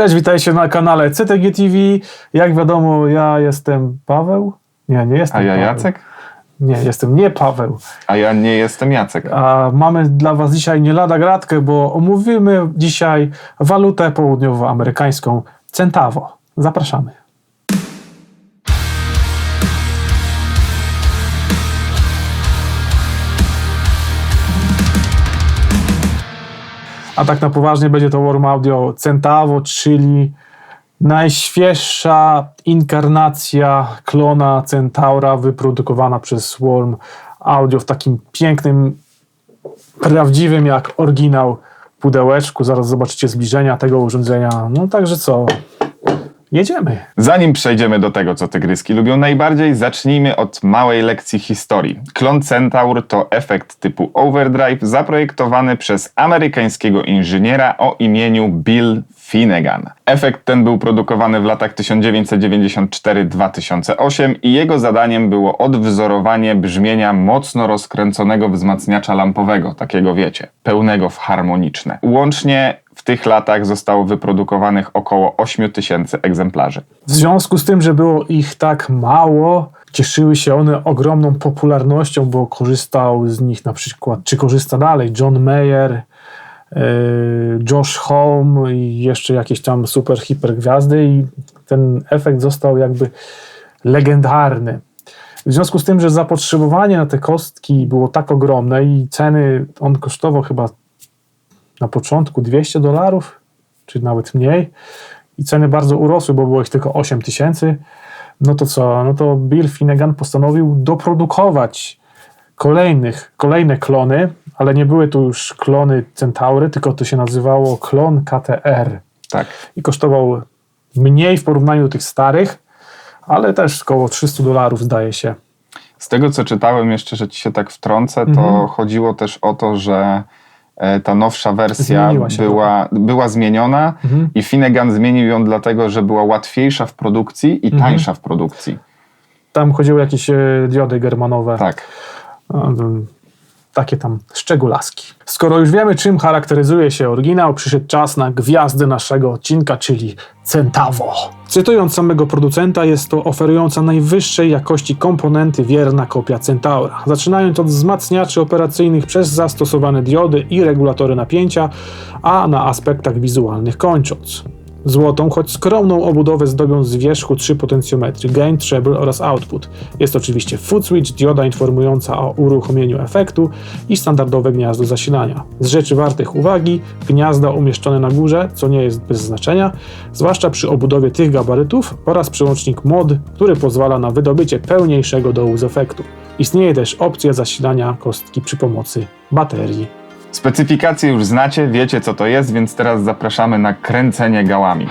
Cześć, witajcie na kanale CTG TV. Jak wiadomo, ja jestem Paweł. Nie, nie jestem A ja Paweł. Jacek? Nie, jestem nie Paweł. A ja nie jestem Jacek. A mamy dla Was dzisiaj nie lada gratkę, bo omówimy dzisiaj walutę południowoamerykańską Centavo. Zapraszamy. A tak na poważnie będzie to Warm Audio Centavo, czyli najświeższa inkarnacja klona Centaura wyprodukowana przez Warm Audio w takim pięknym, prawdziwym jak oryginał pudełeczku. Zaraz zobaczycie zbliżenia tego urządzenia. No także co? Jedziemy. Zanim przejdziemy do tego, co tygryski lubią najbardziej, zacznijmy od małej lekcji historii. Klon Centaur to efekt typu overdrive zaprojektowany przez amerykańskiego inżyniera o imieniu Bill Finnegan. Efekt ten był produkowany w latach 1994-2008 i jego zadaniem było odwzorowanie brzmienia mocno rozkręconego wzmacniacza lampowego, takiego wiecie, pełnego w harmoniczne. Łącznie tych latach zostało wyprodukowanych około 8 tysięcy egzemplarzy. W związku z tym, że było ich tak mało, cieszyły się one ogromną popularnością, bo korzystał z nich na przykład, czy korzysta dalej, John Mayer, yy, Josh Home i jeszcze jakieś tam super hipergwiazdy i ten efekt został jakby legendarny. W związku z tym, że zapotrzebowanie na te kostki było tak ogromne i ceny, on kosztował chyba na początku 200 dolarów, czy nawet mniej, i ceny bardzo urosły, bo było ich tylko 8 tysięcy, no to co? No to Bill Finnegan postanowił doprodukować kolejnych, kolejne klony, ale nie były to już klony Centaury, tylko to się nazywało klon KTR Tak. i kosztował mniej w porównaniu do tych starych, ale też około 300 dolarów zdaje się. Z tego co czytałem, jeszcze, że ci się tak wtrącę, to Mhm. chodziło też o to, że ta nowsza wersja była, była zmieniona Mhm. i Finnegan zmienił ją dlatego, że była łatwiejsza w produkcji i Mhm. tańsza w produkcji. Tam chodziły jakieś e, diody germanowe. Tak. Takie tam szczególaski. Skoro już wiemy, czym charakteryzuje się oryginał, przyszedł czas na gwiazdę naszego odcinka, czyli Centavo. Cytując samego producenta, jest to oferująca najwyższej jakości komponenty wierna kopia Centaura. Zaczynając od wzmacniaczy operacyjnych przez zastosowane diody i regulatory napięcia, a na aspektach wizualnych kończąc. Złotą, choć skromną obudowę zdobią z wierzchu trzy potencjometry gain, treble oraz output. Jest oczywiście foot switch, dioda informująca o uruchomieniu efektu i standardowe gniazdo zasilania. Z rzeczy wartych uwagi, gniazda umieszczone na górze, co nie jest bez znaczenia, zwłaszcza przy obudowie tych gabarytów oraz przełącznik mod, który pozwala na wydobycie pełniejszego dołu z efektu. Istnieje też opcja zasilania kostki przy pomocy baterii. Specyfikacje już znacie, wiecie co to jest, więc teraz zapraszamy na kręcenie gałami.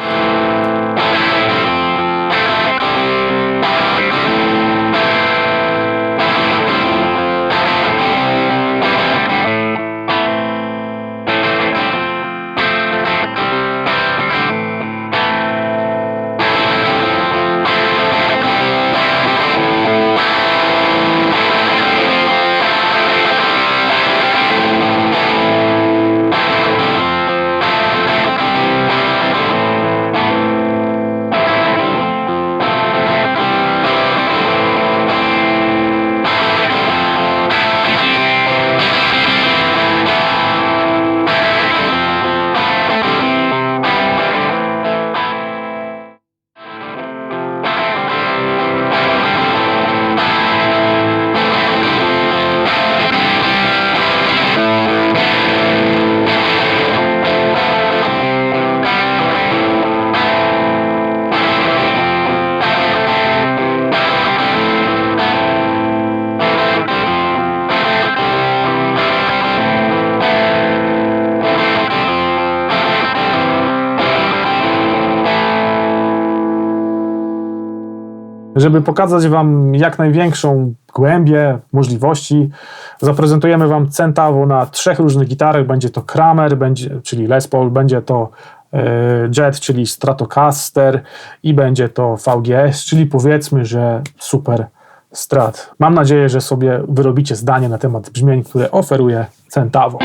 Żeby pokazać Wam jak największą głębię możliwości, zaprezentujemy Wam Centavo na trzech różnych gitarach. Będzie to Kramer, będzie, czyli Les Paul, będzie to e, Jet, czyli Stratocaster i będzie to VGS, czyli powiedzmy, że super strat. Mam nadzieję, że sobie wyrobicie zdanie na temat brzmień, które oferuje Centavo.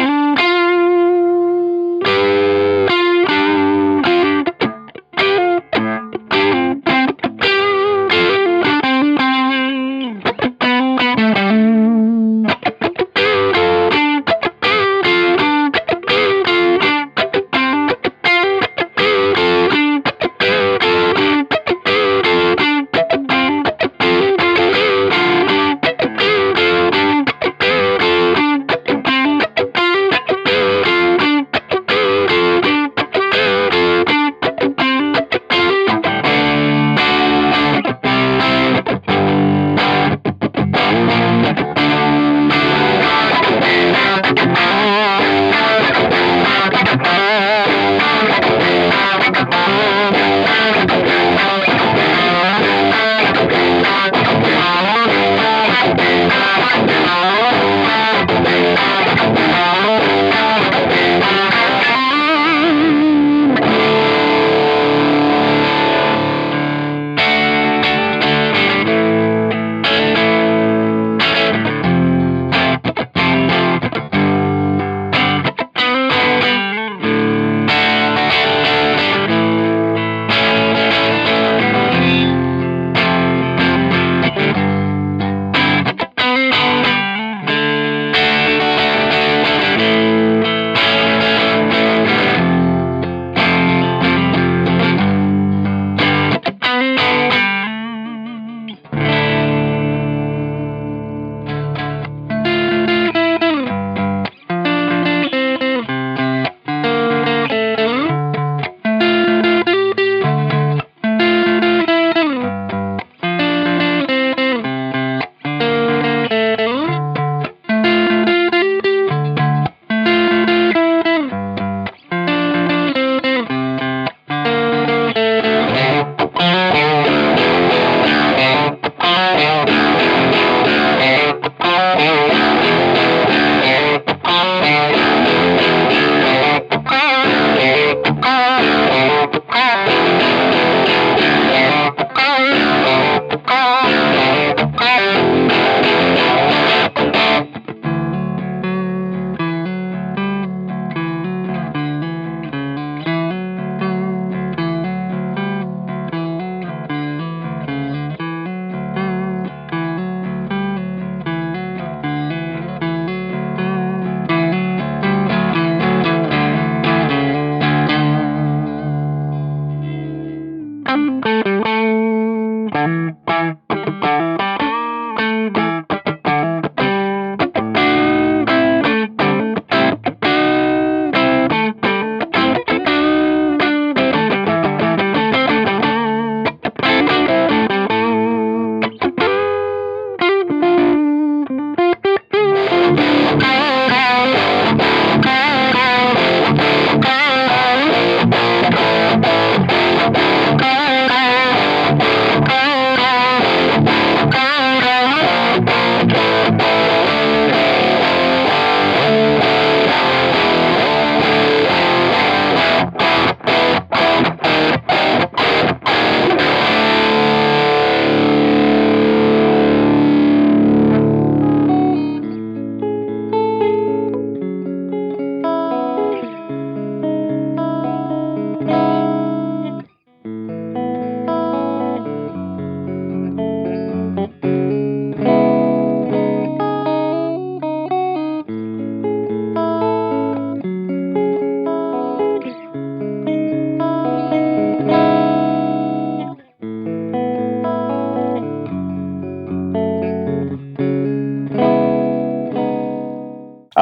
Mm-hmm.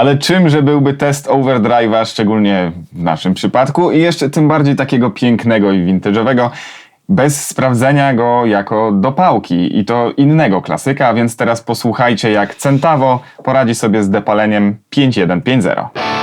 Ale czymże byłby test overdrive'a, szczególnie w naszym przypadku i jeszcze tym bardziej takiego pięknego i vintage'owego, bez sprawdzenia go jako dopałki i to innego klasyka, więc teraz posłuchajcie jak Centavo poradzi sobie z depaleniem 5150.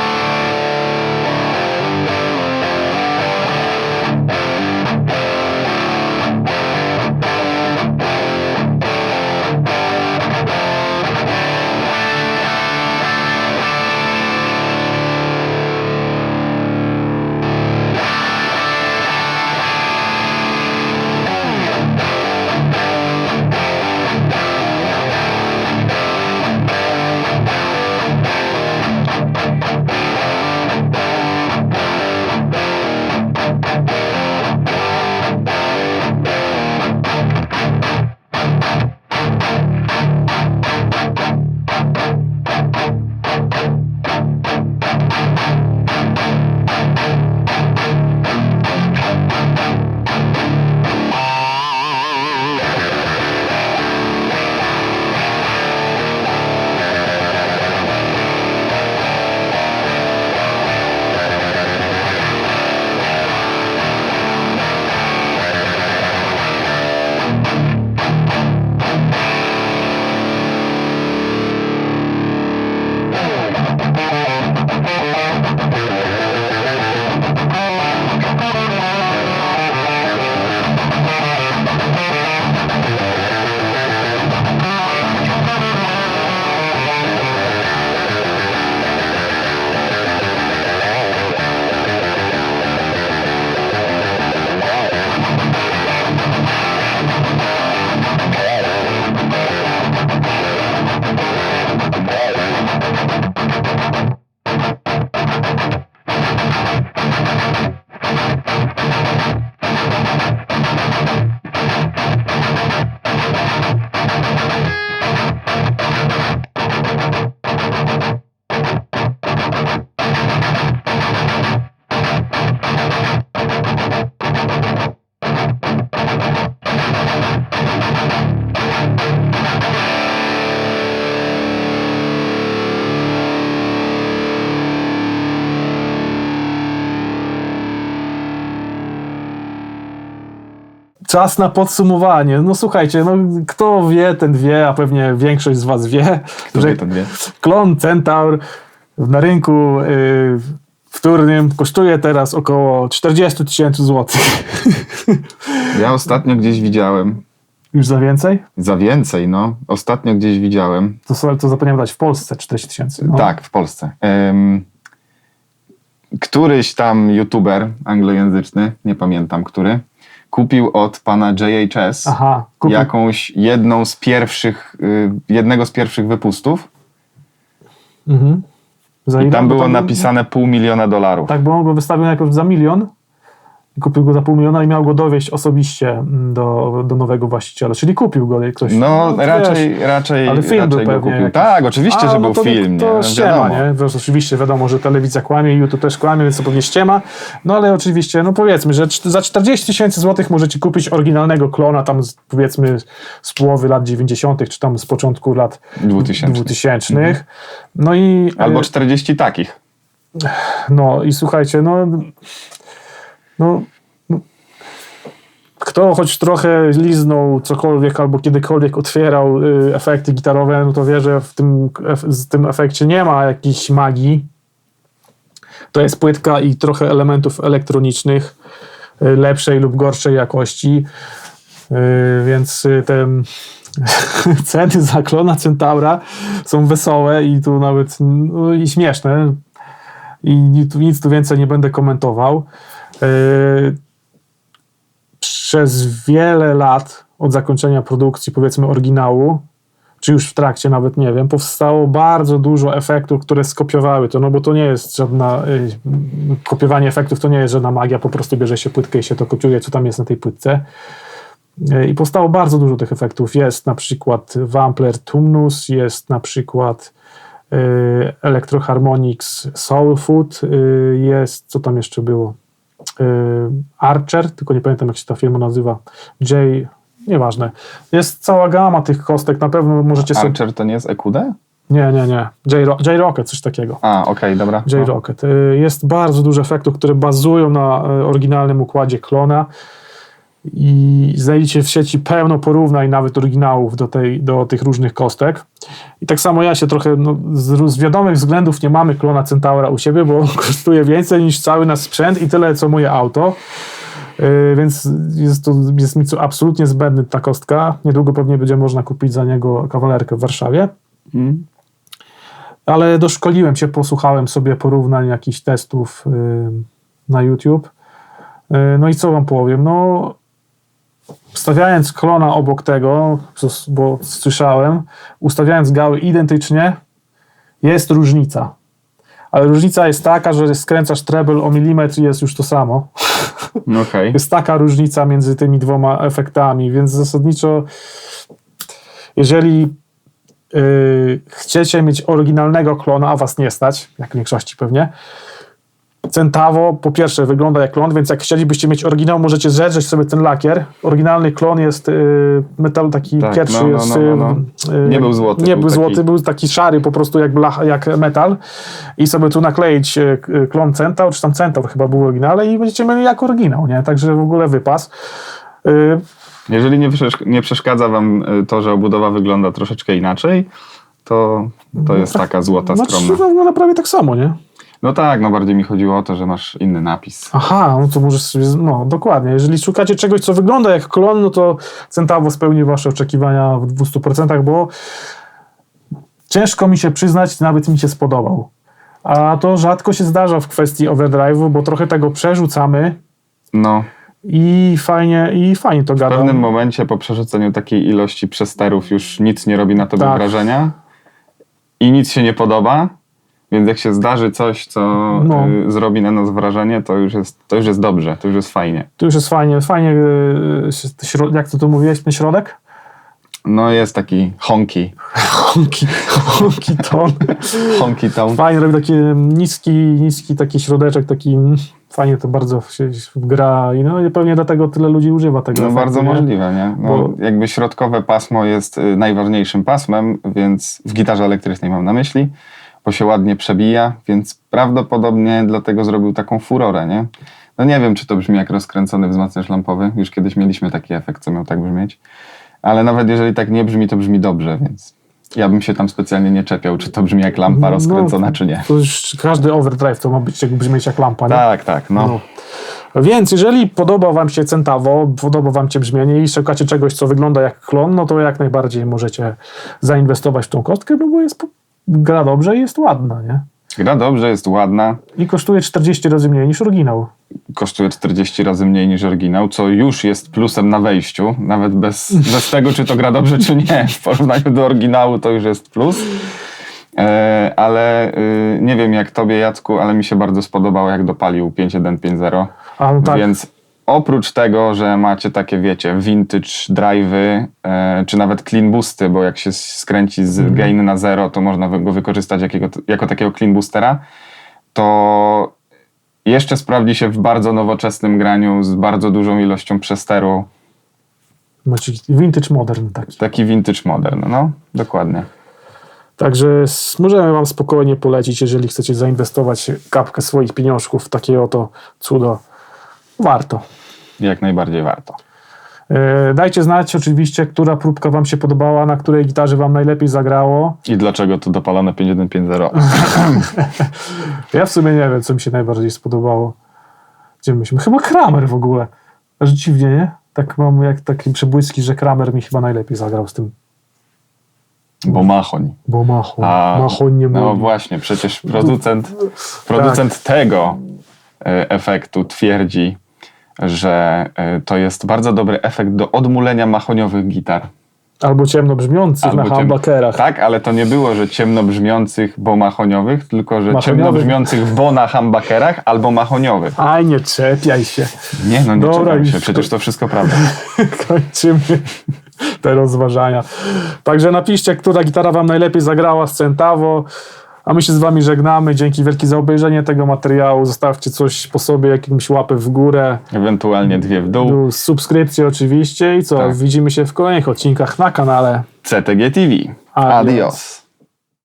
Czas na podsumowanie. No słuchajcie, no kto wie, ten wie, a pewnie większość z was wie, że wie, ten wie. klon Centaur na rynku yy, wtórnym kosztuje teraz około 40 tysięcy złotych. Ja ostatnio gdzieś widziałem, Już za więcej? za więcej no, ostatnio gdzieś widziałem, To, sobie- to zapomniałem dać w Polsce 40 tysięcy. No. Tak, w Polsce. Em, któryś tam youtuber anglojęzyczny, nie pamiętam który, kupił od pana JHS Aha, kupił. jakąś jedną z pierwszych, y, jednego z pierwszych wypustów. Mhm. Za I ile? tam Bo było napisane pół miliona dolarów. Tak, bo on go wystawił najpierw za milion kupił go za pół miliona i miał go dowieść osobiście mm, do, do nowego właściciela, czyli kupił go ktoś. No, wiesz, raczej, raczej, ale film był raczej go pewnie kupił. jakiś. Tak, oczywiście, A, że no był to, film, To nie? ściema, nie? Wiesz, oczywiście wiadomo, że telewizja kłamie, YouTube też kłamie, więc to pewnie ściema. No ale oczywiście, no powiedzmy, że za 40 tysięcy złotych możecie kupić oryginalnego klona tam z, powiedzmy z połowy lat 90., czy tam z początku lat 2000. 2000. No i Albo e, 40 takich. no i słuchajcie, no, no, no kto choć trochę liznął cokolwiek albo kiedykolwiek otwierał y, efekty gitarowe, no to wie, że w tym, z tym efekcie nie ma jakiejś magii. To jest płytka i trochę elementów elektronicznych y, lepszej lub gorszej jakości. Y, więc y, te ceny za klona Centaura są wesołe i tu nawet no, i śmieszne i nic, nic tu więcej nie będę komentował. Yy, przez wiele lat od zakończenia produkcji, powiedzmy, oryginału, czy już w trakcie, nawet nie wiem, powstało bardzo dużo efektów, które skopiowały to, no bo to nie jest żadna, y, kopiowanie efektów to nie jest żadna magia, po prostu bierze się płytkę i się to kopiuje, co tam jest na tej płytce. Y, I powstało bardzo dużo tych efektów. Jest na przykład Wampler Tumnus, jest na przykład Electroharmonix Soul Food, jest, co tam jeszcze było? Y, Archer, tylko nie pamiętam jak się ta firma nazywa. J, nieważne. Jest cała gama tych kostek, na pewno możecie sobie... Archer to nie jest EQD? Nie, nie, nie. J, J Rocket, coś takiego. A, okej, dobra. J No. Rocket. Y, Jest bardzo dużo efektów, które bazują na y, oryginalnym układzie klona i znajdziecie w sieci pełno porównań nawet oryginałów do, tej, do tych różnych kostek. I tak samo ja się trochę, no, z, z wiadomych względów nie mamy klona Centaura u siebie, bo kosztuje więcej niż cały nasz sprzęt i tyle co moje auto. Yy, więc jest, to, jest mi absolutnie zbędny ta kostka. Niedługo pewnie będzie można kupić za niego kawalerkę w Warszawie. Mm. Ale doszkoliłem się, posłuchałem sobie porównań jakichś testów y, na YouTube. Y, no i co wam powiem? No, stawiając klona obok tego, bo słyszałem, ustawiając gały identycznie, jest różnica. Ale różnica jest taka, że skręcasz treble o milimetr i jest już to samo. No Okej. Jest taka różnica między tymi dwoma efektami, więc zasadniczo, jeżeli yy, chcecie mieć oryginalnego klona, a was nie stać, jak w większości pewnie, Centawo po pierwsze wygląda jak klon, więc jak chcielibyście mieć oryginał, możecie zedrzeć sobie ten lakier. Oryginalny klon jest yy, metal taki Tak, pierwszy no, no, jest, no, no, no. yy, Nie był złoty, Nie był był taki- złoty, był taki szary po prostu jak, blach, jak metal i sobie tu nakleić e, k- klon Centaur, czy tam Centaur chyba był w oryginale i będziecie mieli jak oryginał, nie? Także w ogóle wypas. Y, Jeżeli nie, przesz- nie przeszkadza wam y, to, że obudowa wygląda troszeczkę inaczej, to, to jest taka złota, Znaczy, skromna. no, wygląda prawie tak samo, nie? No tak, no bardziej mi chodziło o to, że masz inny napis. Aha, no to możesz sobie, no dokładnie. Jeżeli szukacie czegoś, co wygląda jak klon, no to Centawo spełni wasze oczekiwania w 200%, bo ciężko mi się przyznać, nawet mi się spodobał. A to rzadko się zdarza w kwestii overdrive'u, bo trochę tego przerzucamy No, i fajnie, i fajnie to w gada. pewnym momencie po przerzuceniu takiej ilości przesterów już nic nie robi na tobie Tak. wrażenia i nic się nie podoba, więc jak się zdarzy coś, co No. y, zrobi na nas wrażenie, to już, jest, to już jest dobrze, to już jest fajnie. Tu już jest fajnie, fajnie, śro- jak to tu mówiłeś, ten środek? No jest taki honky, Honki, honki ton. honky town. Fajnie robi taki niski, niski taki środeczek, taki mm, fajnie to bardzo się gra i no pewnie dlatego tyle ludzi używa tego. No efektu, bardzo nie? możliwe, nie? No, Bo- Jakby środkowe pasmo jest y, najważniejszym pasmem, więc w gitarze elektrycznej mam na myśli, bo się ładnie przebija, więc prawdopodobnie dlatego zrobił taką furorę, nie? No nie wiem, czy to brzmi jak rozkręcony wzmacniacz lampowy, już kiedyś mieliśmy taki efekt, co miał tak brzmieć, ale nawet jeżeli tak nie brzmi, to brzmi dobrze, więc ja bym się tam specjalnie nie czepiał, czy to brzmi jak lampa rozkręcona, czy nie. To już każdy overdrive to ma być, brzmieć jak lampa, nie? Tak, tak, no. No. Więc jeżeli podoba Wam się Centawo, podoba Wam się brzmienie i szukacie czegoś, co wygląda jak klon, no to jak najbardziej możecie zainwestować w tą kostkę, no bo jest gra dobrze i jest ładna, nie? Gra dobrze, jest ładna, I kosztuje 40 razy mniej niż oryginał. kosztuje 40 razy mniej niż oryginał, co już jest plusem na wejściu, nawet bez, bez tego, czy to gra dobrze, czy nie. W porównaniu do oryginału to już jest plus. E, ale y, nie wiem jak tobie, Jacku, ale mi się bardzo spodobało, jak dopalił 5.1.5.0. A no tak, Więc oprócz tego, że macie takie, wiecie, vintage drive'y, e, czy nawet clean boosty, bo jak się skręci z gain na zero, to można go wykorzystać jakiego, jako takiego clean boostera, to jeszcze sprawdzi się w bardzo nowoczesnym graniu z bardzo dużą ilością przesteru. Macie vintage modern taki. Taki vintage modern, no, dokładnie. Także możemy Wam spokojnie polecić, jeżeli chcecie zainwestować kapkę swoich pieniążków w takie oto cudo. Warto. Jak najbardziej warto. E, Dajcie znać oczywiście, która próbka Wam się podobała, na której gitarze Wam najlepiej zagrało. I dlaczego to dopalone 5150? Ja w sumie nie wiem, co mi się najbardziej spodobało. Gdzie myśmy? Chyba Kramer w ogóle. Aż dziwnie, nie? Tak mam jak takie przebłyski, że Kramer mi chyba najlepiej zagrał z tym. Bo machoń. Bo macho, A, macho nie No mówi. właśnie, przecież producent, producent tego e, efektu twierdzi, że e, to jest bardzo dobry efekt do odmulenia mahoniowych gitar. Albo ciemno brzmiących na ciem- humbuckerach. Tak, ale to nie było, że ciemno brzmiących, bo mahoniowych, tylko że ciemno brzmiących, bo na humbuckerach albo mahoniowych. Aj, nie czepiaj się. Nie, no nie Dobra, czepiam już się, przecież to wszystko prawda. Kończymy te rozważania. Także napiszcie, która gitara Wam najlepiej zagrała z Centavo. A my się z Wami żegnamy. Dzięki wielkie za obejrzenie tego materiału. Zostawcie coś po sobie, jakimś łapę w górę. Ewentualnie dwie w dół. No, Subskrypcję oczywiście. I co? Tak. Widzimy się w kolejnych odcinkach na kanale. CTG TV. Adios. Adios.